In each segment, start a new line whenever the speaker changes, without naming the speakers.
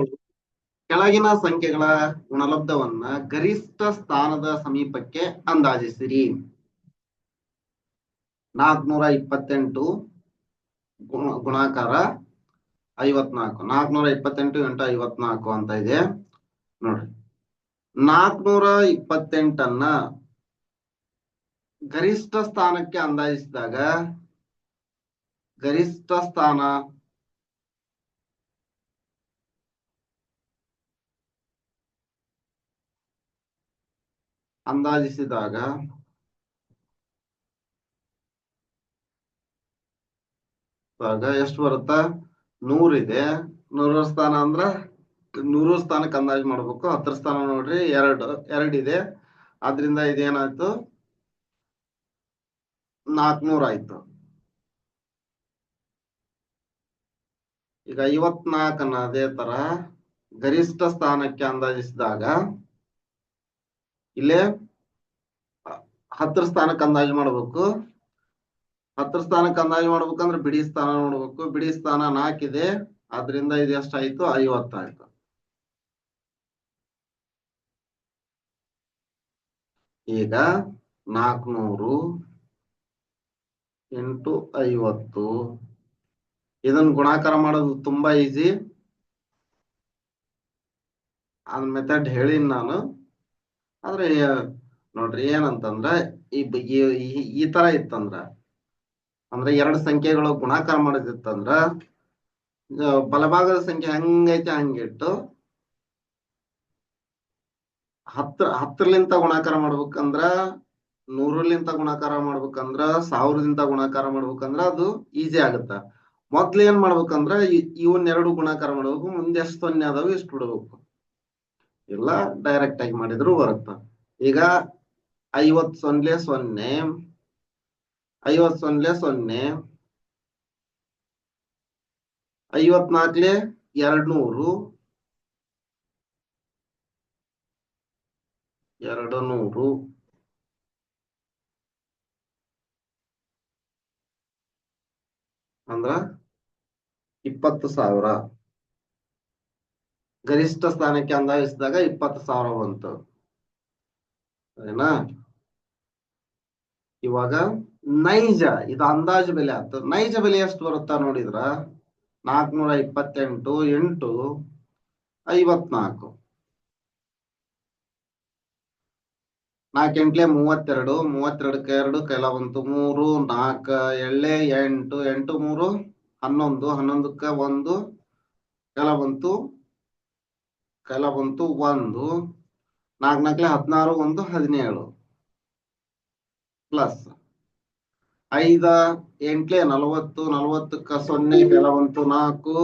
ಅಂಕಗಳು ಕೆಳಗಿನ ಸಂಖ್ಯೆಗಳ ಗುಣಲಬ್ಧವನ್ನ ಗರಿಷ್ಠ ಸ್ಥಾನದ ಸಮೀಪಕ್ಕೆ ಅಂದಾಜಿಸಿರಿ. ನಾಲ್ಕನೂರ ಇಪ್ಪತ್ತೆಂಟು ಗುಣ, ಗುಣಾಕಾರ ಐವತ್ನಾಲ್ಕು. ನಾಲ್ಕನೂರ ಇಪ್ಪತ್ತೆಂಟು ಎಂಟು ಐವತ್ನಾಲ್ಕು ಅಂತ ಇದೆ. ನೋಡ್ರಿ. ನಾಲ್ಕನೂರ ಇಪ್ಪತ್ತೆಂಟನ್ನ ಗರಿಷ್ಠ ಸ್ಥಾನಕ್ಕೆ ಅಂದಾಜಿಸಿದಾಗ ಗರಿಷ್ಠ ಸ್ಥಾನ ಅಂದಾಜಿಸಿದಾಗ ಎಷ್ಟು ಬರುತ್ತಾ? ನೂರಿದೆ ನೂರ ಸ್ಥಾನ ಅಂದ್ರ ನೂರು ಸ್ಥಾನಕ್ಕೆ ಅಂದಾಜು ಮಾಡ್ಬೇಕು. ಹತ್ತರ ಸ್ಥಾನ ನೋಡ್ರಿ, ಎರಡು ಎರಡಿದೆ ಅದರಿಂದ ಇದೇನಾಯ್ತು? ನಾಲ್ಕನೂರ ಆಯ್ತು. ಈಗ ಐವತ್ನಾಲ್ಕನ್ನ ಅದೇ ತರ ಗರಿಷ್ಠ ಸ್ಥಾನಕ್ಕೆ ಅಂದಾಜಿಸಿದಾಗ, ಇಲ್ಲೇ ಹತ್ತರ ಸ್ಥಾನಕ್ಕೆ ಅಂದಾಜು ಮಾಡ್ಬೇಕು. ಹತ್ತರ ಸ್ಥಾನಕ್ಕೆ ಅಂದಾಜು ಮಾಡ್ಬೇಕಂದ್ರೆ ಬಿಡಿ ಸ್ಥಾನ ನೋಡ್ಬೇಕು. ಬಿಡಿ ಸ್ಥಾನ ನಾಲ್ಕಿದೆ ಆದ್ರಿಂದ ಇದು ಎಷ್ಟಾಯ್ತು? ಐವತ್ತಾಯ್ತು. ಈಗ ನಾಲ್ಕನೂರು ಎಂಟು ಐವತ್ತು. ಇದನ್ನ ಗುಣಾಕಾರ ಮಾಡೋದು ತುಂಬಾ ಈಸಿ ಅದ್ ಮೆಥಡ್ ಹೇಳಿನ್ ನಾನು. ಆದ್ರೆ ನೋಡ್ರಿ, ಏನಂತಂದ್ರ ಈ ಈ- ತರ ಇತ್ತಂದ್ರ, ಅಂದ್ರೆ ಎರಡು ಸಂಖ್ಯೆಗಳು ಗುಣಾಕಾರ ಮಾಡೋದಿತ್ತಂದ್ರ ಬಲಭಾಗದ ಸಂಖ್ಯೆ ಹಂಗೈತೆ ಹಂಗಿಟ್ಟು ಹತ್ರ ಹತ್ತರಲಿಂತ ಗುಣಾಕಾರ ಮಾಡ್ಬೇಕಂದ್ರ ನೂರಲಿಂತ ಗುಣಾಕಾರ ಮಾಡ್ಬೇಕಂದ್ರ, ಸಾವಿರದಿಂದ ಗುಣಾಕಾರ ಮಾಡ್ಬೇಕಂದ್ರ ಅದು ಈಸಿ ಆಗುತ್ತ. ಮೊದ್ಲು ಏನ್ ಮಾಡ್ಬೇಕಂದ್ರ ಇವನ್ನೆರಡು ಗುಣಾಕಾರ ಮಾಡ್ಬೇಕು, ಮುಂದೆ ಎಷ್ಟು ಸೊನ್ನೆ ಅದಾವ ಇಷ್ಟು ಬಿಡ್ಬೇಕು. ಇಲ್ಲ ಡೈರೆಕ್ಟ್ ಆಗಿ ಮಾಡಿದ್ರು ಬರುತ್ತ. ಈಗ ಐವತ್ ಸೊನ್ನೆ ಸೊನ್ನೆ. ಐವತ್ ಸೊನ್ನೆ ಸೊನ್ನೆ. ಐವತ್ನಾಲ್ಕಲೆ ಎರಡ್ನೂರು. ಎರಡು ನೂರು ಅಂದ್ರ ಇಪ್ಪತ್ತು ಸಾವಿರ. ಗರಿಷ್ಠ ಸ್ಥಾನಕ್ಕೆ ಅಂದಾಜಿಸಿದಾಗ ಇಪ್ಪತ್ತು ಸಾವಿರ ಬಂತು ಸರಿನಾ? ಇವಾಗ ನೈಜ, ಇದು ಅಂದಾಜು ಬೆಲೆ ಆಯ್ತು ನೈಜ ಬೆಲೆ ಎಷ್ಟು ಬರುತ್ತಾ ನೋಡಿದ್ರ? ನಾಲ್ಕನೂರ ಇಪ್ಪತ್ತೆಂಟು, ಎಂಟು, ಐವತ್ನಾಲ್ಕು. ನಾಲ್ಕೆಂಟ್ಲೆ ಮೂವತ್ತೆರಡು, ಮೂವತ್ತೆರಡಕ್ಕೆ ಎರಡು ಕೆಲವಂತು ಮೂರು, ನಾಲ್ಕು, ಎಳ್ಳೆ, ಎಂಟು ಎಂಟು, ಮೂರು, ಹನ್ನೊಂದು, ಹನ್ನೊಂದಕ್ಕೆ ಒಂದು ಕೆಲವಂತು ಬಂತು ಕೆಲ ಬಂತು ಒಂದು ನಾಲ್ಕು ನಾಲ್ಕಲೆ ಹದಿನಾರು, ಒಂದು, ಹದಿನೇಳು. ಪ್ಲಸ್. ಐದ, ಎಂಟ್ಲೆ ನಲವತ್ತು, ನಲವತ್ತಕ್ಕ ಸೊನ್ನೆ ಕೆಲವಂತು ನಾಲ್ಕು.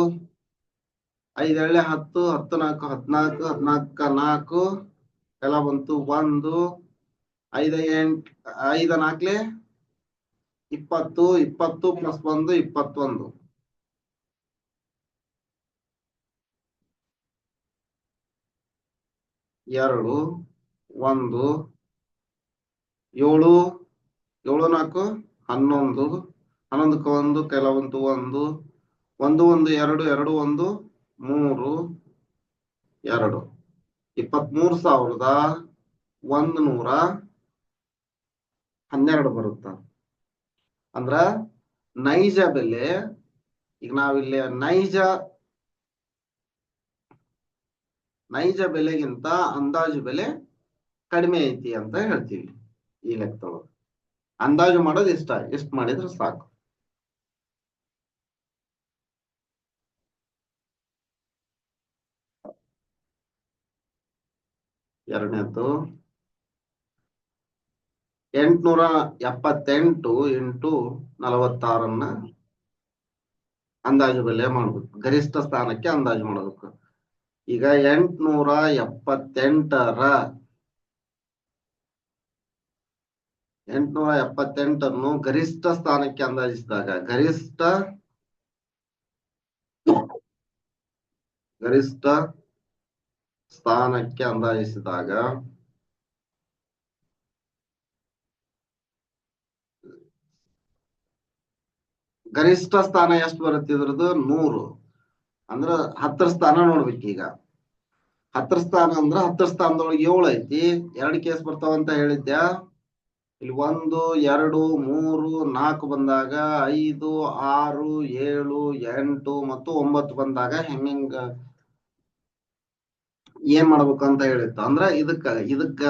ಐದೇಳೆ ಹತ್ತು ಹತ್ತು ನಾಲ್ಕು, ಹದಿನಾಲ್ಕು ಹದಿನಾಲ್ಕ ನಾಲ್ಕು ಬಂತು ಒಂದು. ಐದ ಎಂಟ್, ಐದ ನಾಲ್ಕಲೆ ಇಪ್ಪತ್ತು ಇಪ್ಪತ್ತು ಪ್ಲಸ್ ಒಂದು, ಇಪ್ಪತ್ತೊಂದು. ಎರಡು, ಒಂದು, ಏಳು ಏಳು ನಾಲ್ಕು, ಹನ್ನೊಂದು, ಹನ್ನೊಂದಕ್ಕೆ ಒಂದು, ಕೆಲವೊಂದು ಒಂದು ಒಂದು ಒಂದು, ಎರಡು ಎರಡು, ಒಂದು, ಮೂರು, ಎರಡು. ಇಪ್ಪತ್ಮೂರು ಸಾವಿರದ ಒಂದು ನೂರ ಹನ್ನೆರಡು ಬರುತ್ತ? ಅಂದ್ರ ನೈಜ ಬೆಲೆ, ಈಗ ನಾವಿಲ್ಲಿ ನೈಜ ನೈಜ ಬೆಲೆಗಿಂತ ಅಂದಾಜು ಬೆಲೆ ಕಡಿಮೆ ಐತಿ ಅಂತ ಹೇಳ್ತೀವಿ ಈ ಲೆಕ್ಕದೊಳಗೆ. ಅಂದಾಜು ಮಾಡೋದು ಇಷ್ಟ ಎಷ್ಟು ಮಾಡಿದ್ರೆ ಸಾಕು. ಎರಡನೇದು, ಎಂಟುನೂರ ಎಪ್ಪತ್ತೆಂಟು ಇಂಟು ನಲವತ್ತಾರನ್ನ ಅಂದಾಜು ಬೆಲೆ ಮಾಡ್ಬೇಕು. ಗರಿಷ್ಠ ಸ್ಥಾನಕ್ಕೆ ಅಂದಾಜು ಮಾಡಬೇಕು. ಈಗ ಎಂಟುನೂರ ಎಪ್ಪತ್ತೆಂಟರ ಎಂಟ್ನೂರ ಎಪ್ಪತ್ತೆಂಟನ್ನು ಗರಿಷ್ಠ ಸ್ಥಾನಕ್ಕೆ ಅಂದಾಜಿಸಿದಾಗ ಗರಿಷ್ಠ ಗರಿಷ್ಠ ಸ್ಥಾನಕ್ಕೆ ಅಂದಾಜಿಸಿದಾಗ ಗರಿಷ್ಠ ಸ್ಥಾನ ಎಷ್ಟು ಬರುತ್ತೆ ಇದ್ರದ್ದು? ನೂರು. ಅಂದ್ರ ಹತ್ತರ ಸ್ಥಾನ ಈಗ. ಹತ್ತರ ಸ್ಥಾನ ಅಂದ್ರ ಹತ್ತರ ಸ್ಥಾನದೊಳಗೆ ಏಳು ಐತಿ. ಎರಡು ಕೇಸ್ ಬರ್ತಾವ ಅಂತ ಹೇಳಿದ್ಯಾ? ಇಲ್ಲಿ ಒಂದು, ಎರಡು, ಮೂರು, ನಾಲ್ಕು ಬಂದಾಗ ಐದು, ಆರು, ಏಳು, ಎಂಟು ಮತ್ತು ಒಂಬತ್ತು ಬಂದಾಗ ಹೆಂಗ ಏನ್ ಮಾಡ್ಬೇಕು ಅಂತ ಹೇಳಿತ್ತು? ಅಂದ್ರ ಇದಕ್ಕ ಇದಕ್ಕ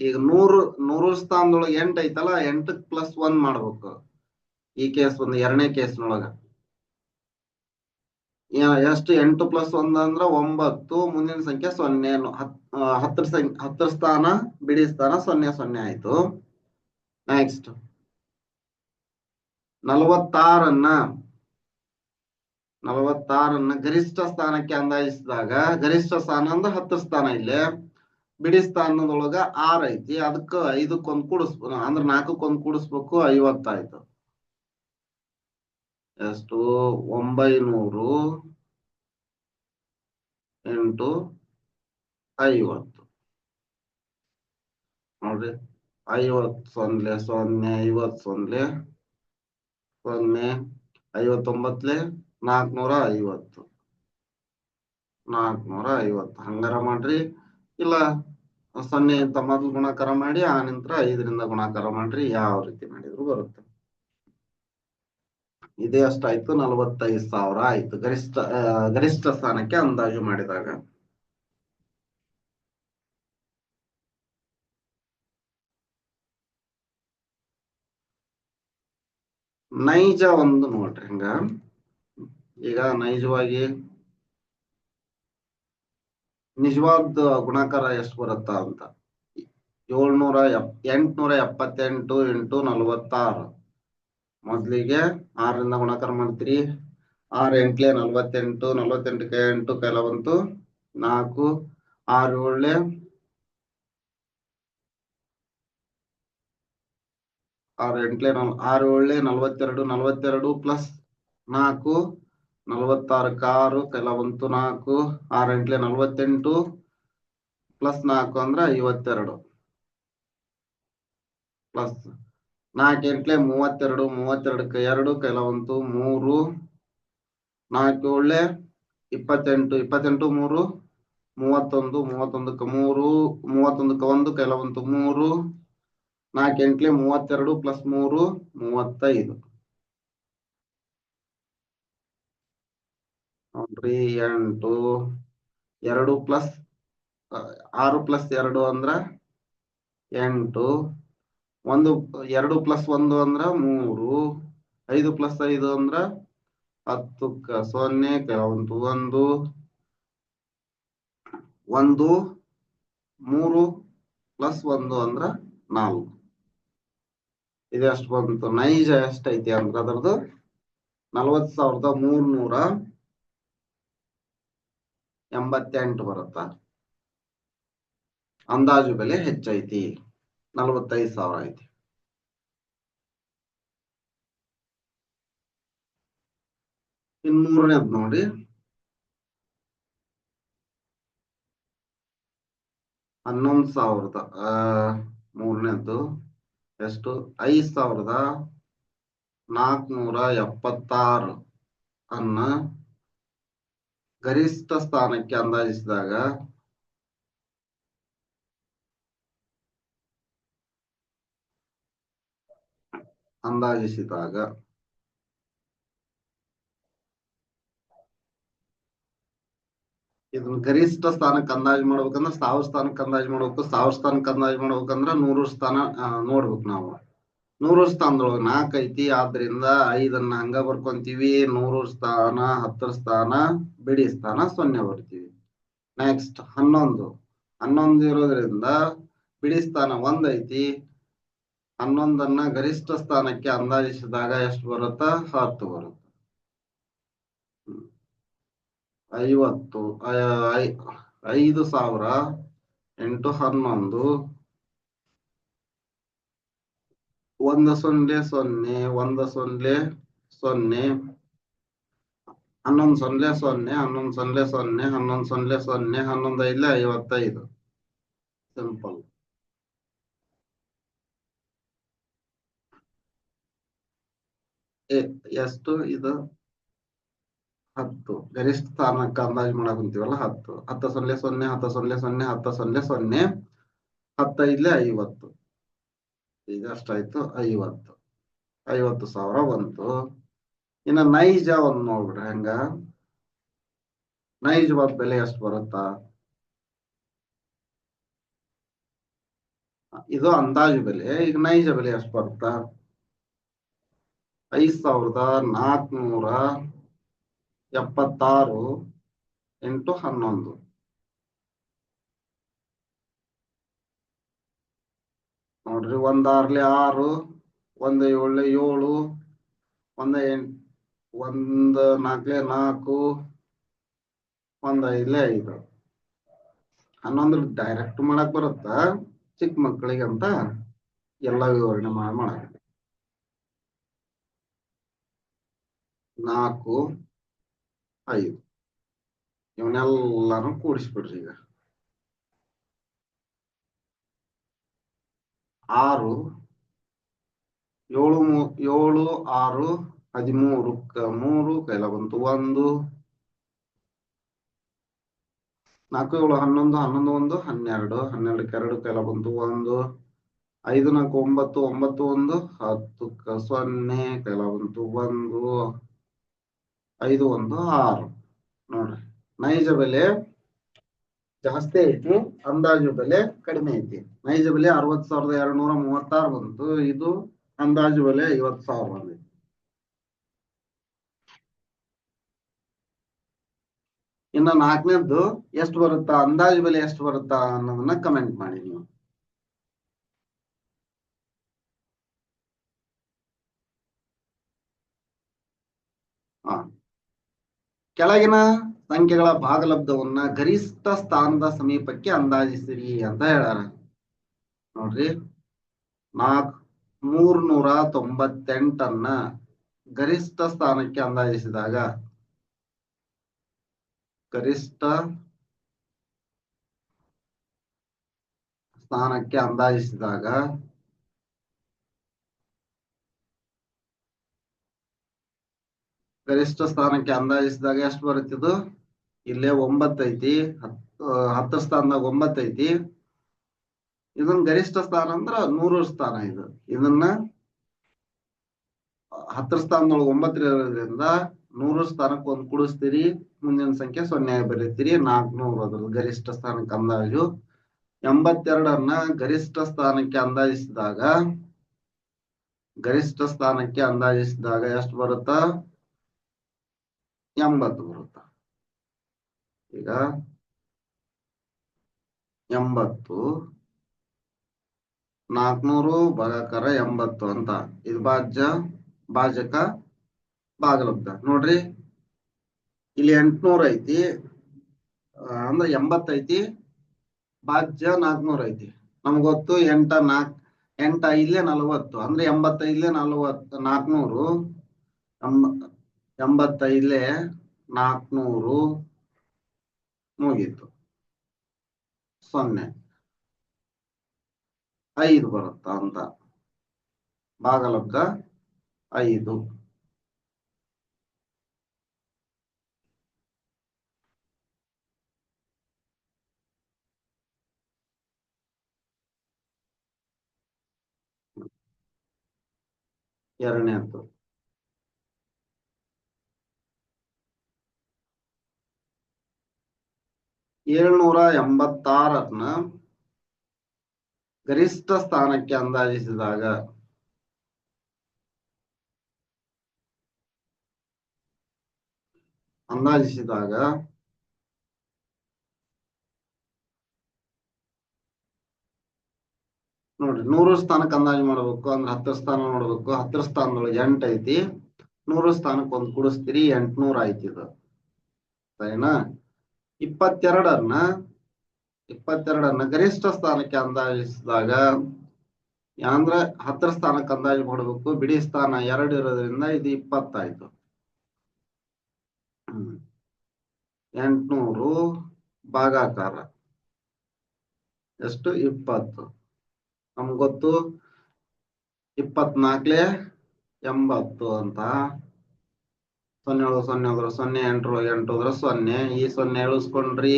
ಈಗ ನೂರು ನೂರು ಸ್ಥಾನದೊಳಗೆ ಎಂಟ್ ಐತಲ್ಲ ಎಂಟಕ್ ಪ್ಲಸ್ ಒಂದ್ ಮಾಡ್ಬೇಕು. ಈ ಕೇಸ್ ಒಂದು ಎರಡನೇ ಕೇಸ್ನೊಳಗ ಎಷ್ಟು? ಎಂಟು ಪ್ಲಸ್ ಒಂದ್ ಅಂದ್ರ ಒಂಬತ್ತು, ಮುಂದಿನ ಸಂಖ್ಯೆ ಸೊನ್ನೆ ಹತ್ತರ ಸಂಖ್ಯೆ ಹತ್ತರ ಸ್ಥಾನ, ಬಿಡಿ ಸ್ಥಾನ ಸೊನ್ನೆ ಸೊನ್ನೆ ಆಯ್ತು. ನೆಕ್ಸ್ಟ್ ನಲವತ್ತಾರನ್ನ ನಲವತ್ತಾರನ್ನ ಗರಿಷ್ಠ ಸ್ಥಾನಕ್ಕೆ ಅಂದಾಜಿಸಿದಾಗ, ಗರಿಷ್ಠ ಸ್ಥಾನ ಅಂದ್ರೆ ಹತ್ತರ ಸ್ಥಾನ ಇಲ್ಲಿ. ಬಿಡಿ ಸ್ಥಾನದೊಳಗ ಆರ್ ಐತಿ, ಅದಕ್ಕ ಐದಕ್ಕೊಂದ್ ಕೂಡಿಸ್, ಅಂದ್ರ ನಾಲ್ಕಕ್ಕೊಂದ್ ಕೂಡಿಸ್ಬೇಕು, ಐವತ್ತಾಯ್ತು. ಎಷ್ಟು ಒಂಬೈನೂರು ಎಂಟು ಐವತ್ತು. ನೋಡ್ರಿ ಐವತ್ ಸೊನ್ನೆ ಸೊನ್ನೆ ಐವತ್ ಸೊನ್ನೆ ಸೊನ್ನೆ ಐವತ್ತೊಂಬತ್ಲೆ ನಾಲ್ಕನೂರ ಐವತ್ತು. ನಾಲ್ಕನೂರ ಐವತ್ತು. ಹಂಗಾರ ಮಾಡ್ರಿ. ಇಲ್ಲ ಸೊನ್ನೆ ಅಂತ ಮೊದಲು ಗುಣಾಕಾರ ಮಾಡಿ, ಆ ನಂತರ ಐದರಿಂದ ಗುಣಾಕಾರ ಮಾಡ್ರಿ. ಯಾವ ರೀತಿ ಮಾಡಿದ್ರು ಬರುತ್ತೆ. ಇದೇ ಅಷ್ಟಾಯ್ತು ನಲವತ್ತೈದು ಸಾವಿರ ಆಯ್ತು. ಗರಿಷ್ಠ ಗರಿಷ್ಠ ಸ್ಥಾನಕ್ಕೆ ಅಂದಾಜು ಮಾಡಿದಾಗ. ನೈಜ ಒಂದು ನೋಡ್ರಿ ಹಂಗ. ಈಗ ನೈಜವಾಗಿ ನಿಜವಾದ ಗುಣಾಕಾರ ಎಷ್ಟು ಬರುತ್ತ ಅಂತ. ಏಳ್ನೂರ ಎಪ್, ಎಂಟ್ನೂರ ಎಪ್ಪತ್ತೆಂಟು ಇಂಟು ನಲವತ್ತಾರು. ಮೊದ್ಲಿಗೆ ಆರರಿಂದ ಗುಣಾಕಾರ ಮಾಡ್ತೀರಿ. ಆರ್ ಎಂಟ್ಲೆ ನಲ್ವತ್ತೆಂಟು ನಲ್ವತ್ತೆಂಟು ಕೈ ಎಂಟು ಕೈಲ ಬಂತು. ನಾಲ್ಕು, ಆರು ಏಳ್ಲೆ ಆರು ಎಂಟ್ಲೆ ನಲ್, ಆರು ಏಳ್ಲೆ ನಲ್ವತ್ತೆರಡು ನಲ್ವತ್ತೆರಡು ಪ್ಲಸ್ ನಾಲ್ಕು ನಲ್ವತ್ತಾರು ಆರು ಕೈಲ ಬಂತು ನಾಲ್ಕು. ಆರು ಎಂಟ್ಲೆ ನಲ್ವತ್ತೆಂಟು ಪ್ಲಸ್ ನಾಲ್ಕು ಅಂದ್ರೆ ಐವತ್ತೆರಡು. ಪ್ಲಸ್ ನಾಲ್ಕು ಎಂಟ್ಲೆ ಮೂವತ್ತೆರಡು, ಮೂವತ್ತೆರಡಕ್ಕೆ ಎರಡು, ಕೆಲವಂತು ಮೂರು. ನಾಲ್ಕು ಒಳ್ಳೆ, ಇಪ್ಪತ್ತೆಂಟು ಇಪ್ಪತ್ತೆಂಟು ಮೂರು, ಮೂವತ್ತೊಂದು, ಮೂವತ್ತೊಂದಕ್ಕೆ ಮೂರು, ಮೂವತ್ತೊಂದಕ್ಕೆ ಒಂದು, ಕೆಲವಂತು ಮೂರು. ನಾಲ್ಕು ಎಂಟ್ಲೆ ಮೂವತ್ತೆರಡು ಪ್ಲಸ್ ಮೂರು, ಮೂವತ್ತೈದು. ನೋಡ್ರಿ, ಎಂಟು. ಎರಡು ಪ್ಲಸ್ ಆರು ಪ್ಲಸ್ ಎರಡು ಅಂದ್ರ ಎಂಟು. ಒಂದು, ಎರಡು ಪ್ಲಸ್ ಒಂದು ಅಂದ್ರ ಮೂರು, ಐದು ಪ್ಲಸ್ ಐದು ಅಂದ್ರ ಹತ್ತಕ್ಕ ಸೊನ್ನೆ, ಕ, ಒಂದು ಒಂದು ಮೂರು ಪ್ಲಸ್ ಒಂದು ಅಂದ್ರ ನಾಲ್ಕು. ಇದೆಷ್ಟು ಬಂತು? ನೈಜ ಎಷ್ಟೈತಿ ಅಂದ್ರ ಅದರದ್ದು? ನಲ್ವತ್ ಸಾವಿರದ ಮೂರ್ನೂರ ಎಂಬತ್ತೆಂಟು ಬರುತ್ತ? ಅಂದಾಜು ಬೆಲೆ ಹೆಚ್ಚೈತಿ. ನಲವತ್ತೈದು ಸಾವಿರ ಐತಿ. ಇನ್ ಮೂರನೇದ್ ನೋಡಿ. ಹನ್ನೊಂದ್ ಸಾವಿರದ ಮೂರನೇದ್ದು ಎಷ್ಟು? ಐದ್ ಸಾವಿರದ ನಾಲ್ಕನೂರ ಎಪ್ಪತ್ತಾರು ಅನ್ನ ಗರಿಷ್ಠ ಸ್ಥಾನಕ್ಕೆ ಅಂದಾಜಿಸಿದಾಗ ಅಂದಾಜಿಸಿದಾಗ ಇದನ್ನ ಗರಿಷ್ಠ ಸ್ಥಾನಕ್ಕೆ ಅಂದಾಜು ಮಾಡ್ಬೇಕಂದ್ರ ಸಾವಿರ ಸ್ಥಾನಕ್ಕೆ ಅಂದಾಜು ಮಾಡ್ಬೇಕು, ಸಾವಿರ ಸ್ಥಾನಕ್ಕೆ ಅಂದಾಜು ಮಾಡ್ಬೇಕಂದ್ರ ನೂರು ಸ್ಥಾನ ನೋಡ್ಬೇಕು ನಾವು. ನೂರು ಸ್ಥಾನದೊಳಗೆ ನಾಲ್ಕು ಐತಿ, ಆದ್ರಿಂದ ಐದನ್ನ ಹಂಗ ಬರ್ಕೊಂತೀವಿ, ನೂರು ಸ್ಥಾನ, ಹತ್ತರ ಸ್ಥಾನ, ಬಿಡಿ ಸ್ಥಾನ, ಸೊನ್ನೆ ಬರ್ತೀವಿ. ನೆಕ್ಸ್ಟ್ ಹನ್ನೊಂದು. ಹನ್ನೊಂದು ಇರೋದ್ರಿಂದ ಬಿಡಿ ಸ್ಥಾನ ಒಂದ್ ಐತಿ ಹನ್ನೊಂದನ್ನ ಗರಿಷ್ಠ ಸ್ಥಾನಕ್ಕೆ ಅಂದಾಜಿಸಿದಾಗ ಎಷ್ಟು ಬರುತ್ತ? ಹತ್ತು ಬರುತ್ತೆ. ಐವತ್ತು ಐದು ಸಾವಿರ ಎಂಟು ಹನ್ನೊಂದು. ಒಂದು ಸೊನ್ನೆ ಸೊನ್ನೆ, ಒಂದು ಸೊನ್ನೆ ಸೊನ್ನೆ, ಹನ್ನೊಂದು ಸೊನ್ನೆ ಸೊನ್ನೆ, ಹನ್ನೊಂದು ಸೊನ್ನೆ ಸೊನ್ನೆ, ಹನ್ನೊಂದು ಸೊನ್ನೆ ಸೊನ್ನೆ, ಹನ್ನೊಂದು ಐದ್ಲೆ ಐವತ್ತೈದು. ಸಿಂಪಲ್ ಎಷ್ಟು ಇದು ಹತ್ತು ಗರಿಷ್ಠ ಸ್ಥಾನಕ್ಕೆ ಅಂದಾಜು ಮಾಡಕ್ ಕುಂತೀವಲ್ಲ ಹತ್ತು ಹತ್ತು ಸೊನ್ನೆ ಸೊನ್ನೆ ಹತ್ತು ಸೊನ್ನೆ ಸೊನ್ನೆ ಹತ್ತು ಸೊನ್ನೆ ಸೊನ್ನೆ ಹತ್ತೈದ್ಲೆ ಐವತ್ತು ಈಗ ಅಷ್ಟಾಯ್ತು ಐವತ್ತು ಐವತ್ತು ಸಾವಿರ ಬಂತು ಇನ್ನ ನೈಜ ಒಂದು ನೋಡ್ಬಿಡ್ರಿ ಹೆಂಗ ನೈಜವಾದ ಬೆಲೆ ಎಷ್ಟು ಬರುತ್ತಾ ಇದು ಅಂದಾಜು ಬೆಲೆ ಈಗ ನೈಜ ಬೆಲೆ ಎಷ್ಟು ಬರುತ್ತಾ ಐದ್ ಸಾವಿರದ ನಾಲ್ಕುನೂರ ಎಪ್ಪತ್ತಾರು ಎಂಟು ಹನ್ನೊಂದು. ನೋಡ್ರಿ ಒಂದಾರ್ಲೆ ಆರು, ಒಂದ್ ಏಳು ಏಳು, ಒಂದ ಎಂಟ್ ಒಂದ್ ನಾಲ್ಕಲೆ ನಾಲ್ಕು, ಒಂದ್ ಐದ್ಲೆ ಐದು. ಹನ್ನೊಂದು ಡೈರೆಕ್ಟ್ ಮಾಡಕ್ ಬರುತ್ತ? ಚಿಕ್ಕ ಮಕ್ಕಳಿಗೆ ಅಂತ ಎಲ್ಲ ವಿವರಣೆ ಮಾಡಿ ಮಾಡಕ್ ನಾಲ್ಕು, ಐದು. ಇವನ್ನೆಲ್ಲಾನು ಕೂಡಿಸ್ಬಿಡ್ರಿ ಈಗ. ಆರು, ಏಳು ಮೂ- ಏಳು, ಆರು, ಹದಿಮೂರು ಮೂರು, ಕೈಲ ಬಂತು ಒಂದು. ನಾಲ್ಕು, ಏಳು, ಹನ್ನೊಂದು ಹನ್ನೊಂದು, ಒಂದು, ಹನ್ನೆರಡು, ಹನ್ನೆರಡಕ್ಕೆ ಎರಡು, ಕೈಲ ಬಂತು ಒಂದು. ಐದು, ನಾಲ್ಕು, ಒಂಬತ್ತು ಒಂಬತ್ತು, ಒಂದು. ಹತ್ತಕ್ಕ ಸೊನ್ನೆ, ಕೈಲ ಬಂತು ಒಂದು. ಐದು ಒಂದು ಆರು. ನೋಡ್ರಿ ನೈಜ ಬೆಲೆ ಜಾಸ್ತಿ ಐತಿ, ಅಂದಾಜು ಬೆಲೆ ಕಡಿಮೆ ಐತಿ. ನೈಜ ಬೆಲೆ ಅರವತ್ ಸಾವಿರದ ಎರಡ್ ನೂರ ಮೂವತ್ತಾರು ಬಂತು, ಇದು ಅಂದಾಜು ಬೆಲೆ ಐವತ್ ಸಾವಿರ ಇನ್ನ ನಾಲ್ಕನೇದ್ದು ಎಷ್ಟು ಬರುತ್ತಾ, ಅಂದಾಜು ಬೆಲೆ ಎಷ್ಟು ಬರುತ್ತಾ ಅನ್ನೋದನ್ನ ಕಮೆಂಟ್ ಮಾಡಿ ನೀವು. ಹಾ ಕೆಳಗಿನ ಸಂಖ್ಯೆಗಳ ಭಾಗಲಬ್ಧವನ್ನ ಗರಿಷ್ಠ ಸ್ಥಾನದ ಸಮೀಪಕ್ಕೆ ಅಂದಾಜಿಸಿರಿ ಅಂತ ಹೇಳ್ಯಾರ. ನೋಡ್ರಿ ನಾಲ್ಕ್ ಮೂರ್ನೂರ ತೊಂಬತ್ತೆಂಟನ್ನ ಗರಿಷ್ಠ ಸ್ಥಾನಕ್ಕೆ ಅಂದಾಜಿಸಿದಾಗ, ಗರಿಷ್ಠ ಸ್ಥಾನಕ್ಕೆ ಅಂದಾಜಿಸಿದಾಗ ಗರಿಷ್ಠ ಸ್ಥಾನಕ್ಕೆ ಅಂದಾಜಿಸಿದಾಗ ಎಷ್ಟು ಬರುತ್ತಿದ್ದು ಇಲ್ಲೇ ಒಂಬತ್ತೈತಿ ಹತ್ತು ಹತ್ತರ ಸ್ಥಾನದಾಗ ಒಂಬತ್ತೈತಿ ಇದನ್ನ ಗರಿಷ್ಠ ಸ್ಥಾನ ಅಂದ್ರ ನೂರು ಸ್ಥಾನ ಇದು. ಇದನ್ನ ಹತ್ತರ ಸ್ಥಾನದೊಳಗೆ ಒಂಬತ್ತಿರೋದ್ರಿಂದ ನೂರು ಸ್ಥಾನಕ್ಕೆ ಒಂದು ಕುಡಿಸ್ತೀರಿ. ಮುಂದಿನ ಸಂಖ್ಯೆ ಸೊನ್ನೆ ಬರೀತೀರಿ. ನಾಲ್ಕುನೂರು ಅದ್ರ ಗರಿಷ್ಠ ಸ್ಥಾನಕ್ಕೆ ಅಂದಾಜು. ಎಂಬತ್ತೆರಡನ್ನ ಗರಿಷ್ಠ ಸ್ಥಾನಕ್ಕೆ ಅಂದಾಜಿಸಿದಾಗ, ಗರಿಷ್ಠ ಸ್ಥಾನಕ್ಕೆ ಅಂದಾಜಿಸಿದಾಗ ಎಷ್ಟು ಬರುತ್ತಾ? ಎಂಬತ್ತು ಬರುತ್ತಾ. ಈಗ ಎಂಬತ್ತು, ನಾಲ್ಕನೂರು ಭಾಗಾಕಾರ ಎಂಬತ್ತು ಅಂತ. ಇದು ಭಾಜ್ಯ, ಭಾಜಕ, ಭಾಗಲಬ್ಧ. ನೋಡ್ರಿ, ಇಲ್ಲಿ ಎಂಟ್ನೂರ್ ಐತಿ ಅಂದ್ರ ಎಂಬತ್ತೈತಿ ಭಾಜ್ಯ ನಾಲ್ಕನೂರ್ ಐತಿ. ನಮ್ಗೆ ಗೊತ್ತು, ಎಂಟ ನಾಕ್, ಎಂಟ ಐದ್ಲೆ ನಲವತ್ತು. ಅಂದ್ರೆ ಎಂಬತ್ತೈದ್ಲೆ ನಲವತ್ತು ನಾಲ್ಕನೂರು ಎಂಬತ್ತೈದ್ಲೆ ನಾಲ್ಕುನೂರು ಮುಗೀತು. ಸೊನ್ನೆ. ಐದು ಬರುತ್ತಾ ಅಂತ. ಬಾಗಲಕ್ಕ ಐದು. ಎರಡನೇದ್ದು ಏಳ್ನೂರ ಎಂಬತ್ತಾರನ್ನ ಗರಿಷ್ಠ ಸ್ಥಾನಕ್ಕೆ ಅಂದಾಜಿಸಿದಾಗ ಅಂದಾಜಿಸಿದಾಗ ನೋಡ್ರಿ, ನೂರು ಸ್ಥಾನಕ್ಕೆ ಅಂದಾಜು ಮಾಡ್ಬೇಕು, ಅಂದ್ರೆ ಹತ್ತರ ಸ್ಥಾನ ನೋಡ್ಬೇಕು ಹತ್ತರ ಸ್ಥಾನದೊಳಗೆ ಎಂಟು ಐತಿ, ನೂರು ಸ್ಥಾನಕ್ಕೆ ಒಂದು ಕುಡಿಸ್ತೀರಿ, ಎಂಟ್ನೂರ ಐತಿ ಇದು. ಸರಿನಾ? ಇಪ್ಪತ್ತೆರಡನ್ನ ಇಪ್ಪತ್ತೆರಡನ್ನ ಗರಿಷ್ಠ ಸ್ಥಾನಕ್ಕೆ ಅಂದಾಜಿಸಿದಾಗ ಅಂದ್ರೆ ಹತ್ತರ ಸ್ಥಾನಕ್ಕೆ ಅಂದಾಜು ಮಾಡಬೇಕು. ಬಿಡಿ ಸ್ಥಾನ ಎರಡು ಇರೋದ್ರಿಂದ ಇದು ಇಪ್ಪತ್ತಾಯ್ತು. ಎಂಟ್ನೂರು ಭಾಗಾಕಾರ. ಎಷ್ಟು? ಇಪ್ಪತ್ತು. ನಮ್ಗೊತ್ತು ಗೊತ್ತು? ಇಪ್ಪತ್ನಾಲ್ಕಲೆ ಎಂಬತ್ತು ಅಂತ. ಸೊನ್ನೆ ಏಳು ಸೊನ್ನೆ ಹೋದ್ರ ಸೊನ್ನೆ, ಎಂಟು ಎಂಟು ಹೋದ್ರ ಸೊನ್ನೆ. ಈ ಸೊನ್ನೆ ಇಳಿಸ್ಕೊಂಡ್ರಿ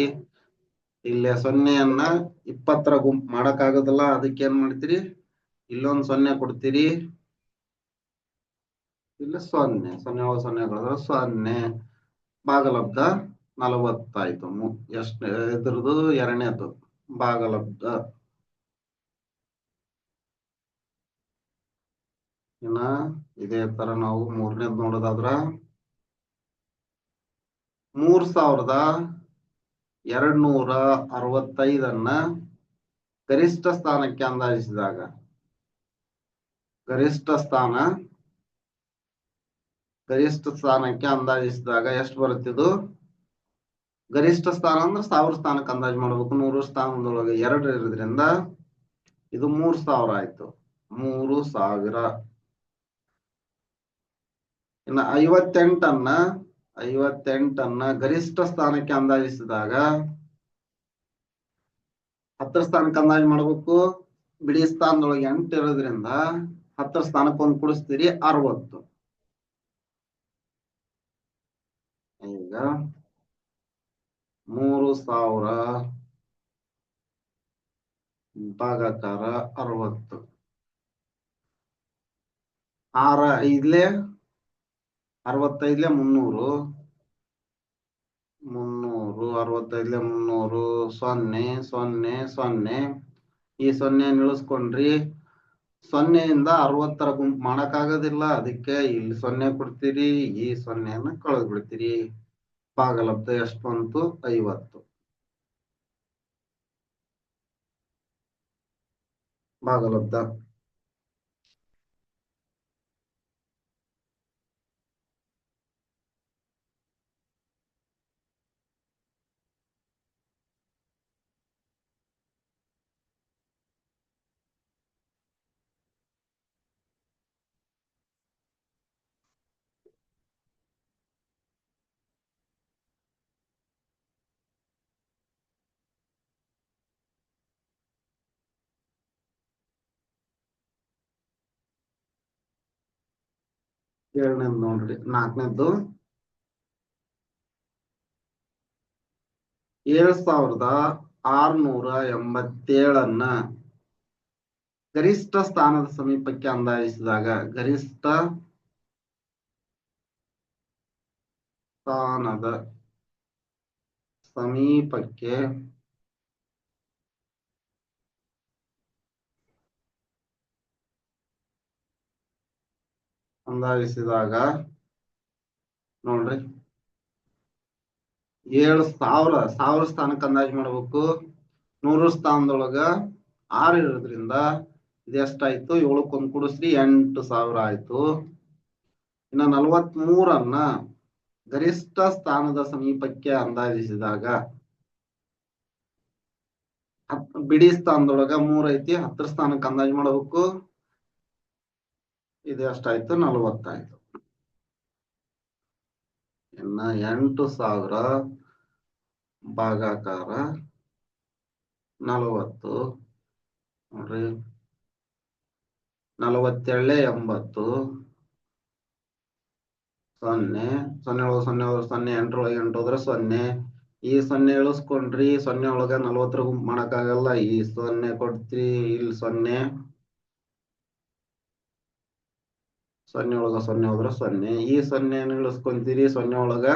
ಇಲ್ಲೇ ಸೊನ್ನೆಯನ್ನ ಇಪ್ಪತ್ತರ ಗುಂಪು ಮಾಡಕ್ ಆಗೋದಿಲ್ಲ ಅದಕ್ಕೆ ಏನ್ ಮಾಡ್ತೀರಿ? ಇಲ್ಲೊಂದ್ ಸೊನ್ನೆ ಕೊಡ್ತೀರಿ. ಇಲ್ಲ ಸೊನ್ನೆ ಸೊನ್ನೆ ಏಳು ಸೊನ್ನೆ ಕಳೆದ್ರೆ ಸೊನ್ನೆ. ಭಾಗಲಬ್ಧ ನಲವತ್ತಾಯ್ತು. ಎಷ್ಟು ಇದ್ರದ್ದು ಎರಡನೇದು ಭಾಗಲಬ್ಧ. ಇನ್ನ ಇದೇ ತರ ನಾವು ಮೂರನೇದ್ ನೋಡೋದಾದ್ರ ಮೂರ್ ಸಾವಿರದ ಎರಡ್ ನೂರ ಅರವತ್ತೈದನ್ನ ಗರಿಷ್ಠ ಸ್ಥಾನಕ್ಕೆ ಅಂದಾಜಿಸಿದಾಗ. ಗರಿಷ್ಠ ಸ್ಥಾನ, ಗರಿಷ್ಠ ಸ್ಥಾನಕ್ಕೆ ಅಂದಾಜಿಸಿದಾಗ ಎಷ್ಟು ಬರುತ್ತಿದ್ದು ಗರಿಷ್ಠ ಸ್ಥಾನ ಅಂದ್ರೆ ಸಾವಿರ ಸ್ಥಾನಕ್ಕೆ ಅಂದಾಜು ಮಾಡ್ಬೇಕು. ನೂರು ಸ್ಥಾನದೊಳಗೆ ಎರಡು ಇರೋದ್ರಿಂದ ಇದು ಮೂರ್ ಸಾವಿರ ಆಯ್ತು. ಮೂರು ಸಾವಿರ. ಇನ್ನ ಐವತ್ತೆಂಟನ್ನ ಐವತ್ತೆಂಟನ್ನ ಗರಿಷ್ಠ ಸ್ಥಾನಕ್ಕೆ ಅಂದಾಜಿಸಿದಾಗ ಹತ್ತರ ಸ್ಥಾನಕ್ಕೆ ಅಂದಾಜು ಮಾಡ್ಬೇಕು. ಬಿಡಿ ಸ್ಥಾನದೊಳಗೆ ಎಂಟು ಇರೋದ್ರಿಂದ ಹತ್ತರ ಸ್ಥಾನಕ್ಕೆ ಒಂದು ಕೂಡಿಸ್ತೀರಿ ಅರವತ್ತು. ಈಗ ಮೂರು ಸಾವಿರ ಭಾಗಾಕಾರ ಅರವತ್ತು. ಆರ ಐದ್ಲೆ ಅರವತ್ತೈದ್ಲೆ ಮುನ್ನೂರು. ಮುನ್ನೂರು, ಅರವತ್ತೈದ್ಲೆ ಮುನ್ನೂರು, ಸೊನ್ನೆ ಸೊನ್ನೆ ಸೊನ್ನೆ. ಈ ಸೊನ್ನೆ ಇಳಿಸ್ಕೊಂಡ್ರಿ. ಸೊನ್ನೆಯಿಂದ ಅರವತ್ತರ ಗುಂಪು ಮಾಡಕ್ಕಾಗೋದಿಲ್ಲ. ಅದಕ್ಕೆ ಇಲ್ಲಿ ಸೊನ್ನೆ ಕೊಡ್ತೀರಿ, ಈ ಸೊನ್ನೆಯನ್ನ ಕಳೆದ್ ಬಿಡ್ತೀರಿ ಭಾಗಲಬ್ಧ ಎಷ್ಟು ಬಂತು ಐವತ್ತು. ಭಾಗಲಬ್ಧ ನೋಡ್ರಿ ನಾಲ್ಕನೇದ್ದು. ಏಳು ಸಾವಿರದ ಆರ್ನೂರ ಎಂಬತ್ತೇಳನ್ನ ಗರಿಷ್ಠ ಸ್ಥಾನದ ಸಮೀಪಕ್ಕೆ ಅಂದಾಜಿಸಿದಾಗ ಗರಿಷ್ಠ ಸ್ಥಾನದ ಸಮೀಪಕ್ಕೆ ಅಂದಾಜಿಸಿದಾಗ ನೋಡ್ರಿ. ಏಳು ಸಾವಿರ ಸಾವಿರ ಸ್ಥಾನಕ್ಕೆ ಅಂದಾಜು ಮಾಡ್ಬೇಕು. ನೂರು ಸ್ಥಾನದೊಳಗ ಆರು ಇರೋದ್ರಿಂದ ಇದೆಷ್ಟಾಯ್ತು? ಏಳಕ್ಕೆ ಒಂದ್ ಕುಡಿಸ್ರಿ, ಎಂಟು ಸಾವಿರ ಆಯ್ತು. ಇನ್ನ ನಲ್ವತ್ ಮೂರನ್ನ ಗರಿಷ್ಠ ಸ್ಥಾನದ ಸಮೀಪಕ್ಕೆ ಅಂದಾಜಿಸಿದಾಗ ಬಿಡಿ ಸ್ಥಾನದೊಳಗ ಮೂರ್ ಐತಿ ಹತ್ತರ ಸ್ಥಾನಕ್ಕೆ ಅಂದಾಜು ಮಾಡ್ಬೇಕು. ಇದು ಎಷ್ಟಾಯ್ತು? ನಲವತ್ತಾಯ್ತು. ಇನ್ನ ಎಂಟು ಸಾವಿರ ಭಾಗಾಕಾರ ನಲವತ್ತು. ನೋಡ್ರಿ. ನಲವತ್ತೇಳೆ ಎಂಬತ್ತು. ಸೊನ್ನೆ. ಸೊನ್ನೆ ಒಳಗೆ ಸೊನ್ನೆ ಒಳಗೆ ಸೊನ್ನೆ ಎಂಟರೊಳಗೆ ಎಂಟು ಹೋದ್ರೆ ಸೊನ್ನೆ. ಈ ಸೊನ್ನೆ ಇಳಿಸ್ಕೊಂಡ್ರಿ, ಸೊನ್ನೆ ಒಳಗ ನಲವತ್ತರ ಗುಂಪು ಮಾಡಕ್ಕಾಗಲ್ಲ. ಈ ಸೊನ್ನೆ ಕೊಡ್ತೀರಿ, ಇಲ್ಲಿ ಸೊನ್ನೆ. ಸೊನ್ನೆ ಒಳಗ ಸೊನ್ನೆ ಹೋದ್ರ ಸೊನ್ನೆ. ಈ ಸೊನ್ನೆಯನ್ನು ಇಳಿಸ್ಕೊಂತೀರಿ ಸೊನ್ನೆ ಒಳಗ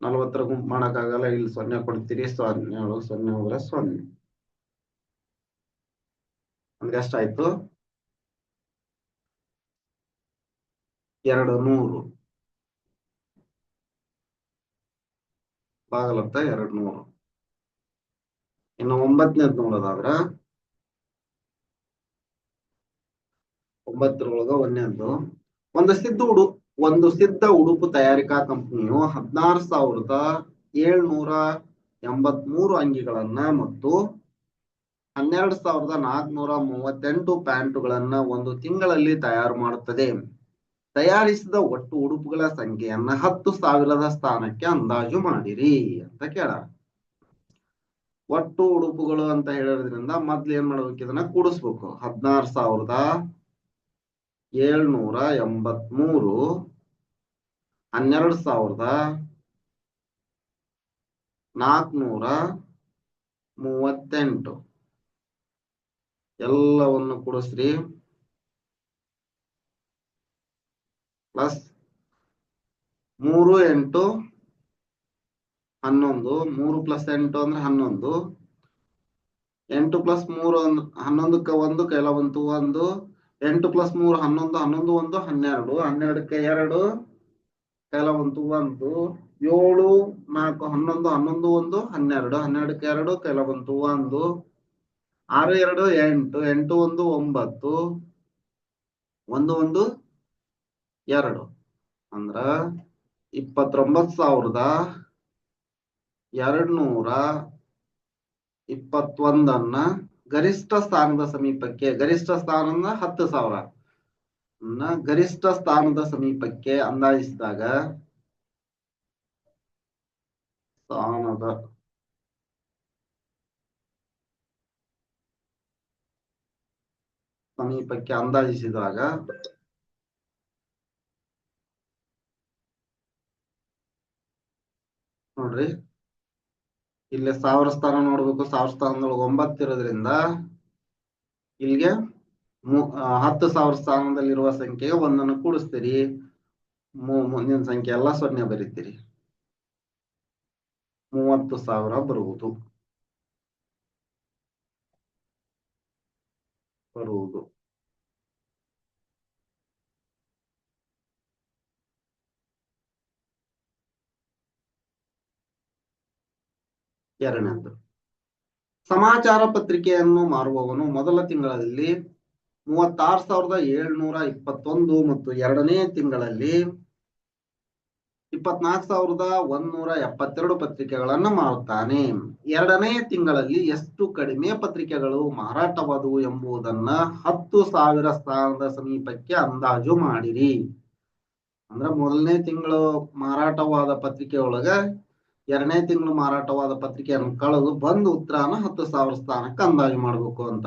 ನಲವತ್ತರ ಗುಂಪು ಮಾಡಕ್ಕಾಗಲ್ಲ, ಇಲ್ಲಿ ಸೊನ್ನೆ ಕೊಡ್ತೀರಿ, ಸೊನ್ನೆ ಒಳಗ ಸೊನ್ನೆ ಹೋದ್ರ ಸೊನ್ನೆ. ಅಂದ್ರೆ ಎಷ್ಟಾಯ್ತು ಎರಡು ನೂರು. ಬಾಗಲತ್ತ ಎರಡು ನೂರು. ಇನ್ನು ಒಂಬತ್ತನೇದ್ ನೋಡೋದಾದ್ರ ಒಂಬತ್ತರೊಳಗ ಒಂದನೇದ್ದು, ಒಂದು ಸಿದ್ಧ ಉಡು, ಒಂದು ಸಿದ್ಧ ಉಡುಪು ತಯಾರಿಕಾ ಕಂಪನಿಯು ಹದಿನಾರು ಸಾವಿರದ ಏಳ್ನೂರ ಎಂಬತ್ಮೂರು ಅಂಗಿಗಳನ್ನ ಮತ್ತು ಹನ್ನೆರಡು ಸಾವಿರದ ನಾಲ್ಕುನೂರ ಮೂವತ್ತೆಂಟು ಪ್ಯಾಂಟುಗಳನ್ನ ಒಂದು ತಿಂಗಳಲ್ಲಿ ತಯಾರು ಮಾಡುತ್ತದೆ. ತಯಾರಿಸಿದ ಒಟ್ಟು ಉಡುಪುಗಳ ಸಂಖ್ಯೆಯನ್ನ ಹತ್ತು ಸಾವಿರದ ಸ್ಥಾನಕ್ಕೆ ಅಂದಾಜು ಮಾಡಿರಿ ಅಂತ ಕೇಳ ಒಟ್ಟು ಉಡುಪುಗಳು ಅಂತ ಹೇಳೋದ್ರಿಂದ ಮೊದ್ಲು ಏನ್ ಮಾಡ್ಬೇಕು ಇದನ್ನ ಕೂಡಿಸ್ಬೇಕು. ಹದಿನಾರು ಸಾವಿರದ ಏಳ್ನೂರ ಎಂಬತ್ಮೂರು ಹನ್ನೆರಡು ಸಾವಿರದ ನಾಲ್ಕುನೂರ ಮೂವತ್ತೆಂಟು. ಎಲ್ಲವನ್ನು ಕೂಡಿಸ್ರಿ. ಪ್ಲಸ್ ಮೂರು ಎಂಟು ಹನ್ನೊಂದು, ಮೂರು ಪ್ಲಸ್ ಎಂಟು ಅಂದ್ರೆ ಹನ್ನೊಂದು. ಎಂಟು ಪ್ಲಸ್ ಮೂರು ಅಂದ್- ಹನ್ನೊಂದಕ್ಕೆ ಒಂದು ಕೈಲ ಬಂತು ಒಂದು. ಎಂಟು ಪ್ಲಸ್ ಮೂರು ಹನ್ನೊಂದು ಹನ್ನೊಂದು ಒಂದು, ಹನ್ನೆರಡು. ಹನ್ನೆರಡಕ್ಕೆ ಎರಡು ಕೆಲ ಒಂದು ಒಂದು ಏಳು, ನಾಲ್ಕು, ಹನ್ನೊಂದು ಹನ್ನೊಂದು ಒಂದು, ಹನ್ನೆರಡು. ಹನ್ನೆರಡಕ್ಕೆ ಎರಡು ಕೆಲ ಬಂತು ಒಂದು. ಆರು, ಎರಡು, ಎಂಟು. ಎಂಟು, ಒಂದು, ಒಂಬತ್ತು. ಒಂದು ಒಂದು, ಎರಡು. ಅಂದ್ರ ಇಪ್ಪತ್ತೊಂಬತ್ತು ಸಾವಿರದ ಎರಡ್ನೂರ ಇಪ್ಪತ್ತೊಂದನ್ನ ಗರಿಷ್ಠ ಸ್ಥಾನದ ಸಮೀಪಕ್ಕೆ ಗರಿಷ್ಠ ಸ್ಥಾನ ಅಂದ್ರೆ ಹತ್ತು ಸಾವಿರ. ಗರಿಷ್ಠ ಸ್ಥಾನದ ಸಮೀಪಕ್ಕೆ ಅಂದಾಜಿಸಿದಾಗ ಸ್ಥಾನದ ಸಮೀಪಕ್ಕೆ ಅಂದಾಜಿಸಿದಾಗ ನೋಡ್ರಿ. ಇಲ್ಲಿ ಸಾವಿರ ಸ್ಥಾನ ನೋಡ್ಬೇಕು, ಸಾವಿರ ಸ್ಥಾನದೊಳಗೆ ಒಂಬತ್ತು ಇರೋದ್ರಿಂದ ಇಲ್ಲಿಗೆ ಹತ್ತು ಸಾವಿರ ಸ್ಥಾನದಲ್ಲಿರುವ ಸಂಖ್ಯೆಗೆ ಒಂದನ್ನು ಕೂಡಿಸ್ತೀರಿ. ಮುಂದಿನ ಸಂಖ್ಯೆ ಎಲ್ಲ ಸೊನ್ನೆ ಬರೀತೀರಿ. ಮೂವತ್ತು ಸಾವಿರ ಬರುವುದು. ಬರುವುದು. ಎರಡನೇದು. ಸಮಾಚಾರ ಪತ್ರಿಕೆಯನ್ನು ಮಾರುವವನು ಮೊದಲ ತಿಂಗಳಲ್ಲಿ ಮೂವತ್ತಾರು ಸಾವಿರದ ಏಳ್ನೂರ ಇಪ್ಪತ್ತೊಂದು ಮತ್ತು ಎರಡನೇ ತಿಂಗಳಲ್ಲಿ ಇಪ್ಪತ್ನಾಲ್ಕು ಸಾವಿರದ ಒಂದೂರ ಎಪ್ಪತ್ತೆರಡು ಪತ್ರಿಕೆಗಳನ್ನು ಮಾರುತ್ತಾನೆ. ಎರಡನೇ ತಿಂಗಳಲ್ಲಿ ಎಷ್ಟು ಕಡಿಮೆ ಪತ್ರಿಕೆಗಳು ಮಾರಾಟವಾದವು ಎಂಬುದನ್ನ ಹತ್ತು ಸಾವಿರ ಸ್ಥಾನದ ಸಮೀಪಕ್ಕೆ ಅಂದಾಜು ಮಾಡಿರಿ. ಅಂದ್ರ ಮೊದಲನೇ ತಿಂಗಳು ಮಾರಾಟವಾದ ಪತ್ರಿಕೆ ಒಳಗ ಎರಡನೇ ತಿಂಗಳು ಮಾರಾಟವಾದ ಪತ್ರಿಕೆಯನ್ನು ಕಳೆದು ಬಂದು ಉತ್ತರಾನ ಹತ್ತು ಸಾವಿರ ಸ್ಥಾನಕ್ಕೆ ಅಂದಾಜು ಮಾಡಬೇಕು ಅಂತ.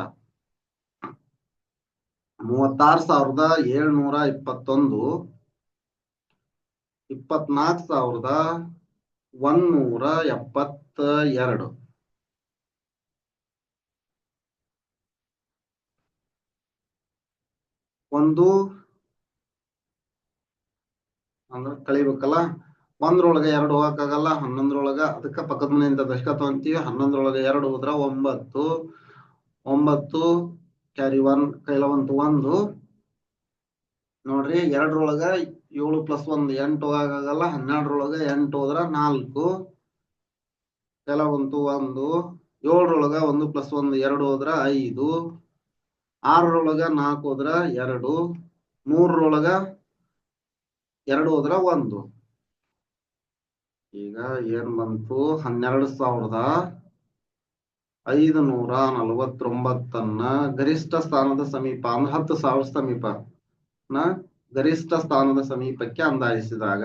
ಮೂವತ್ತಾರು ಸಾವಿರದ ಏಳ್ನೂರ ಇಪ್ಪತ್ತೊಂದು, ಇಪ್ಪತ್ನಾಲ್ಕು ಸಾವಿರದ ಒಂದೂರ ಎಪ್ಪತ್ತ ಎರಡು ಒಂದು ಅಂದ್ರೆ ಕಳಿಬೇಕಲ್ಲ? ಒಂದ್ರೊಳಗ ಎರಡು ಹೋಗಕ್ಕಾಗಲ್ಲ, ಹನ್ನೊಂದ್ರೊಳಗ ಅದಕ್ಕ ಪಕ್ಕದ ಮನೆಯಿಂದ ದಶಕ ತಗೊಂತೀವಿ ಹನ್ನೊಂದ್ರೊಳಗ ಎರಡು ಹೋದ್ರ ಒಂಬತ್ತು. ಒಂಬತ್ತು ಕ್ಯಾರಿ ಒನ್ ಕೈಲ ಒಂದು ನೋಡ್ರಿ, ಎರಡರೊಳಗ ಏಳು ಪ್ಲಸ್ ಒಂದು ಎಂಟು ಹೋಗಕ್ಕಾಗಲ್ಲ, ಹನ್ನೆರಡರೊಳಗ ಎಂಟು ಹೋದ್ರ ನಾಲ್ಕು. ಕೆಲವಂತು ಒಂದು ಏಳರೊಳಗ ಒಂದು ಪ್ಲಸ್ ಒಂದು ಎರಡು ಹೋದ್ರ ಐದು. ಆರರೊಳಗ ನಾಲ್ಕು ಹೋದ್ರ ಎರಡು. ಮೂರರೊಳಗ ಎರಡು ಹೋದ್ರ ಒಂದು. ಈಗ ಏನ್ ಬಂತು? ಹನ್ನೆರಡು ಸಾವಿರದ ಐದು ನೂರ ನಲವತ್ತೊಂಬತ್ತನ್ನ ಗರಿಷ್ಠ ಸ್ಥಾನದ ಸಮೀಪ, ಅಂದ್ರೆ ಹತ್ತು ಸಾವಿರ ಸಮೀಪ ನ ಗರಿಷ್ಠ ಸ್ಥಾನದ ಸಮೀಪಕ್ಕೆ ಅಂದಾಜಿಸಿದಾಗ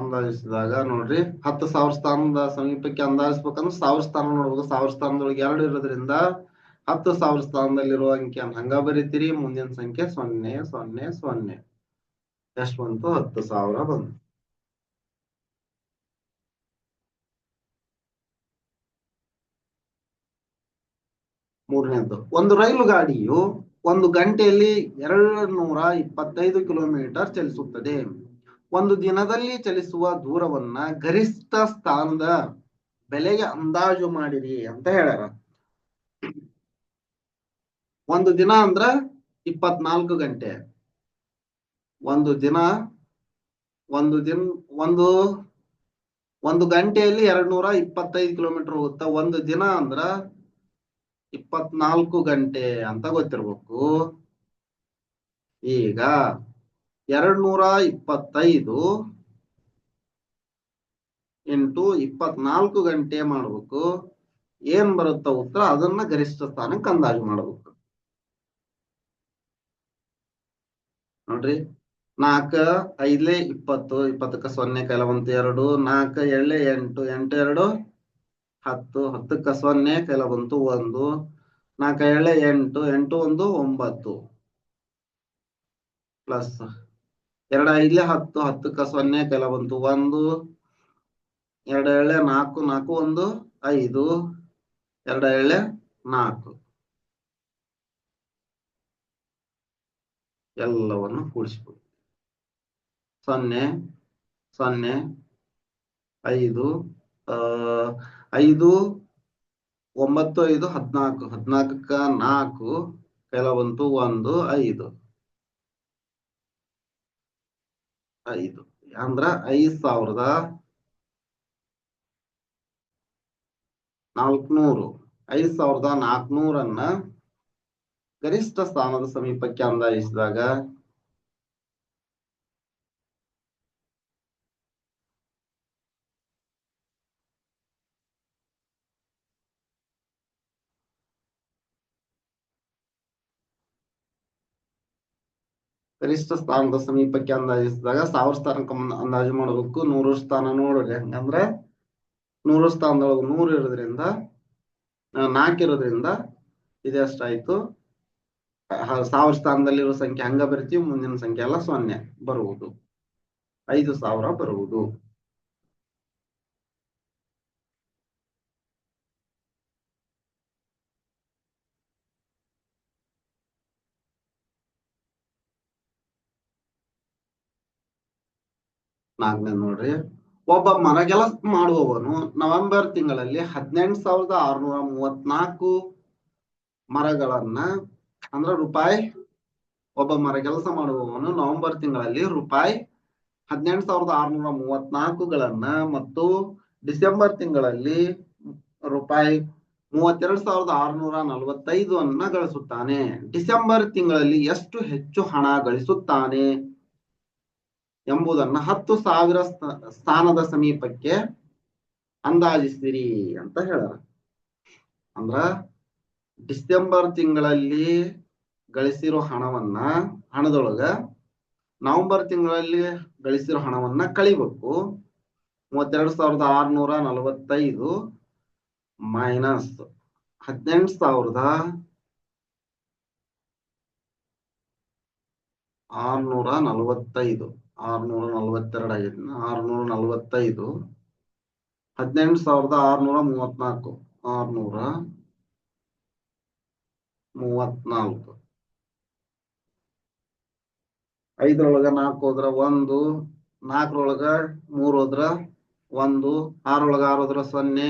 ಅಂದಾಜಿಸಿದಾಗ ನೋಡ್ರಿ, ಹತ್ತು ಸಾವಿರ ಸ್ಥಾನದ ಸಮೀಪಕ್ಕೆ ಅಂದಾಜಿಸ್ಬೇಕಂದ್ರೆ ಸಾವಿರ ಸ್ಥಾನ ನೋಡ್ಬೇಕು. ಸಾವಿರ ಸ್ಥಾನದೊಳಗೆ ಎರಡು ಇರೋದ್ರಿಂದ ಹತ್ತು ಸಾವಿರ ಸ್ಥಾನದಲ್ಲಿರುವ ಅಂಕಿಯನ್ನು ಹಂಗ ಬರೀತೀರಿ. ಮುಂದಿನ ಸಂಖ್ಯೆ ಸೊನ್ನೆ ಸೊನ್ನೆ ಸೊನ್ನೆ. ಎಷ್ಟು ಬಂತು? ಹತ್ತು ಸಾವಿರ ಬಂತು. ಮೂರನೇದ್ದು, ಒಂದು ರೈಲು ಗಾಡಿಯು ಒಂದು ಗಂಟೆಯಲ್ಲಿ ಎರಡು ನೂರ ಇಪ್ಪತ್ತೈದು ಕಿಲೋಮೀಟರ್ ಚಲಿಸುತ್ತದೆ. ಒಂದು ದಿನದಲ್ಲಿ ಚಲಿಸುವ ದೂರವನ್ನ ಗರಿಷ್ಠ ಸ್ಥಾನದ ಬೆಲೆಗೆ ಅಂದಾಜು ಮಾಡಿರಿ ಅಂತ ಹೇಳ್ಯಾರ. ಒಂದು ದಿನ ಅಂದ್ರ ಇಪ್ಪತ್ನಾಲ್ಕು ಗಂಟೆ. ಒಂದು ದಿನ ಒಂದು ದಿನ, ಒಂದು ಒಂದು ಗಂಟೆಯಲ್ಲಿ ಎರಡ್ ನೂರ ಇಪ್ಪತ್ತೈದು ಕಿಲೋಮೀಟರ್ ಹೋಗುತ್ತ ಒಂದು ದಿನ ಅಂದ್ರ ಇಪ್ಪತ್ನಾಲ್ಕು ಗಂಟೆ ಅಂತ ಗೊತ್ತಿರ್ಬೇಕು. ಈಗ ಎರಡ್ ನೂರ ಇಪ್ಪತ್ತೈದು ಇಂಟು ಇಪ್ಪತ್ನಾಲ್ಕು ಗಂಟೆ ಮಾಡ್ಬೇಕು. ಏನ್ ಬರುತ್ತ ಉತ್ತರ ಅದನ್ನ ಗರಿಷ್ಠ ಸ್ಥಾನಕ್ಕೆ ಅಂದಾಜು ಮಾಡ್ಬೇಕು. ನೋಡ್ರಿ, ನಾಲ್ಕ, ಐದ್ಲೆ ಇಪ್ಪತ್ತು, ಇಪ್ಪತ್ತಕ್ಕ ಸೊನ್ನೆ, ಕೈಲ ಎರಡು, ನಾಲ್ಕ ಎಳ್ಳೆ ಎಂಟು ಎಂಟು, ಎರಡು, ಹತ್ತು, ಹತ್ತಕ್ಕ ಸೊನ್ನೆ, ಕೈಲ ಒಂದು ನಾಲ್ಕ ಎಳ್ಳೆ ಎಂಟು ಎಂಟು, ಒಂದು, ಒಂಬತ್ತು. ಪ್ಲಸ್ ಎರಡು ಐದ್ಲೆ ಹತ್ತು, ಹತ್ತಕ್ಕ ಸೊನ್ನೆ ಕೆಲ ಬಂತು ಒಂದು, ಎರಡು ಎಳೆ ನಾಲ್ಕು ನಾಲ್ಕು ಒಂದು, ಐದು, ಎರಡ ಎಳೆ ನಾಲ್ಕು. ಎಲ್ಲವನ್ನು ಕೂಡಿಸ್ಬೋದು. ಸೊನ್ನೆ ಸೊನ್ನೆ, ಐದು ಐದು, ಒಂಬತ್ತು, ಐದು, ಹದ್ನಾಲ್ಕು, ಹದ್ನಾಲ್ಕಕ್ಕ ನಾಲ್ಕು ಕೆಲವಂತು ಒಂದು, ಐದು. ಐದು. ಅಂದ್ರ ಐದ್ ಸಾವಿರದ ನಾಲ್ಕನೂರು. ಐದ್ ಸಾವಿರದ ನಾಲ್ಕನೂರನ್ನ ಗರಿಷ್ಠ ಸ್ಥಾನದ ಸಮೀಪಕ್ಕೆ ಅಂದಾಜಿಸಿದಾಗ ಗರಿಷ್ಠ ಸ್ಥಾನದ ಸಮೀಪಕ್ಕೆ ಅಂದಾಜಿಸಿದಾಗ ಸಾವಿರ ಸ್ಥಾನಕ್ಕೆ ಅಂದಾಜು ಮಾಡಬೇಕು, ನೂರು ಸ್ಥಾನ ನೋಡ್ರಿ ಹಂಗಂದ್ರ ನೂರು ಸ್ಥಾನದೊಳಗೆ ನೂರು ಇರೋದ್ರಿಂದ ನಾಲ್ಕು ಇರೋದ್ರಿಂದ ಇದೆಷ್ಟಾಯ್ತು ಸಾವಿರ ಸ್ಥಾನದಲ್ಲಿರೋ ಸಂಖ್ಯೆ ಹಂಗ ಬರ್ತೀವಿ, ಮುಂದಿನ ಸಂಖ್ಯೆ ಎಲ್ಲ ಸೊನ್ನೆ ಬರುವುದು. ಐದು ಸಾವಿರ ಬರುವುದು. ನಾಲ್ಕನೇ ನೋಡ್ರಿ. ಒಬ್ಬ ಮರಗೆಲಸ ಮಾಡುವವನು ನವೆಂಬರ್ ತಿಂಗಳಲ್ಲಿ ಹದಿನೆಂಟು ಸಾವಿರದ ಆರುನೂರ ಮೂವತ್ನಾಲ್ಕು ಮರಗಳನ್ನ, ಅಂದ್ರ ರೂಪಾಯಿ, ಒಬ್ಬ ಮರಗೆಲಸ ಮಾಡುವವನು ನವೆಂಬರ್ ತಿಂಗಳಲ್ಲಿ ರೂಪಾಯಿ ಹದಿನೆಂಟು ಸಾವಿರದ ಆರುನೂರ ಮೂವತ್ನಾಲ್ಕುಗಳನ್ನ ಮತ್ತು ಡಿಸೆಂಬರ್ ತಿಂಗಳಲ್ಲಿ ರೂಪಾಯಿ ಮೂವತ್ತೆರಡು ಸಾವಿರದ ಆರುನೂರ ನಲವತ್ತೈದು ಅನ್ನ ಗಳಿಸುತ್ತಾನೆ. ಡಿಸೆಂಬರ್ ತಿಂಗಳಲ್ಲಿ ಎಷ್ಟು ಹೆಚ್ಚು ಹಣ ಗಳಿಸುತ್ತಾನೆ? ಎಂಬುದನ್ನ ಹತ್ತು ಸಾವಿರ ಸ್ಥ- ಸ್ಥಾನದ ಸಮೀಪಕ್ಕೆ ಅಂದಾಜಿಸಿರಿ ಅಂತ ಹೇಳ್ಯಾರ ಅಂದ್ರ ಡಿಸೆಂಬರ್ ತಿಂಗಳಲ್ಲಿ ಗಳಿಸಿರೋ ಹಣವನ್ನ, ಹಣದೊಳಗ ನವೆಂಬರ್ ತಿಂಗಳಲ್ಲಿ ಗಳಿಸಿರೋ ಹಣವನ್ನ ಕಳಿಬೇಕು. ಮೂವತ್ತೆರಡು ಸಾವಿರದ ಆರ್ನೂರ ನಲವತ್ತೈದು ಮೈನಸ್ ಹದಿನೆಂಟು ಸಾವಿರದ ಆರ್ನೂರ ನಲವತ್ತೈದು. ಆರ್ನೂರ ನಲವತ್ತೆರಡು ಆಗೈತಿ ಆರ್ನೂರ ನಲವತ್ತೈದು ಹದಿನೆಂಟು ಸಾವಿರದ ಆರ್ನೂರ ಮೂವತ್ನಾಲ್ಕು ಆರ್ನೂರ ಮೂವತ್ನಾಲ್ಕು ಐದರೊಳಗ ನಾಲ್ಕು ಹೋದ್ರ ಒಂದು, ನಾಲ್ಕರೊಳಗ ಮೂರ್ ಹೋದ್ರ ಒಂದು ಆರೊಳಗ ಆರು ಹೋದ್ರ ಸೊನ್ನೆ.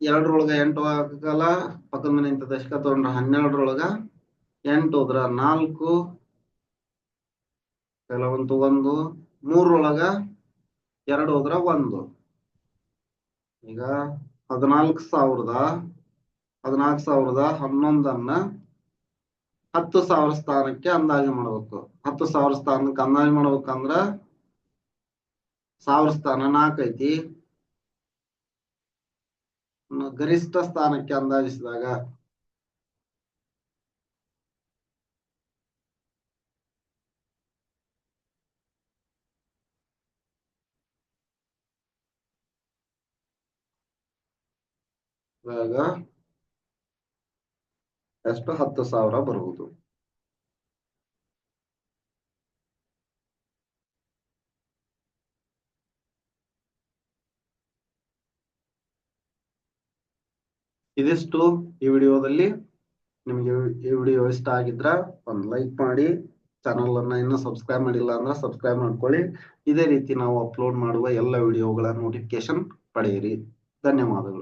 ಎರಡರೊಳಗ ಎಂಟು ಆಗಲ್ಲ, ಪಕ್ಕದ ಮನೆ ಇಂತ ದಶಕ ತಗೊಂಡ್ರ ಹನ್ನೆರಡರೊಳಗ ಎಂಟು ಹೋದ್ರ ನಾಲ್ಕು, ಕೆಲವಂತು ಒಂದು ಮೂರೊಳಗ ಎರಡು ಹೋದ್ರ ಒಂದು. ಈಗ ಹದಿನಾಲ್ಕು ಸಾವಿರದ ಹದಿನಾಲ್ಕು ಸಾವಿರದ ಹನ್ನೊಂದನ್ನ ಹತ್ತು ಸಾವಿರ ಸ್ಥಾನಕ್ಕೆ ಅಂದಾಜು ಮಾಡ್ಬೇಕು. ಹತ್ತು ಸಾವಿರ ಸ್ಥಾನಕ್ಕೆ ಅಂದಾಜು ಮಾಡ್ಬೇಕಂದ್ರ ಸಾವಿರ ಸ್ಥಾನ ನಾಲ್ಕೈತಿ ಗರಿಷ್ಠ ಸ್ಥಾನಕ್ಕೆ ಅಂದಾಜಿಸಿದಾಗ ಇವಾಗ ಎಷ್ಟು ಹತ್ತು ಸಾವಿರ ಬರುವುದು ಇದಿಷ್ಟು ಈ ವಿಡಿಯೋದಲ್ಲಿ. ನಿಮಗೆ ಈ ವಿಡಿಯೋ ಇಷ್ಟ ಆಗಿದ್ರ ಒಂದು ಲೈಕ್ ಮಾಡಿ ಚಾನಲ್ ಅನ್ನ ಇನ್ನೂ ಸಬ್ಸ್ಕ್ರೈಬ್ ಮಾಡಿಲ್ಲ ಅಂದ್ರೆ ಸಬ್ಸ್ಕ್ರೈಬ್ ಮಾಡ್ಕೊಳ್ಳಿ. ಇದೇ ರೀತಿ ನಾವು ಅಪ್ಲೋಡ್ ಮಾಡುವ ಎಲ್ಲ ವಿಡಿಯೋಗಳ ನೋಟಿಫಿಕೇಶನ್ ಪಡೆಯಿರಿ. ಧನ್ಯವಾದಗಳು.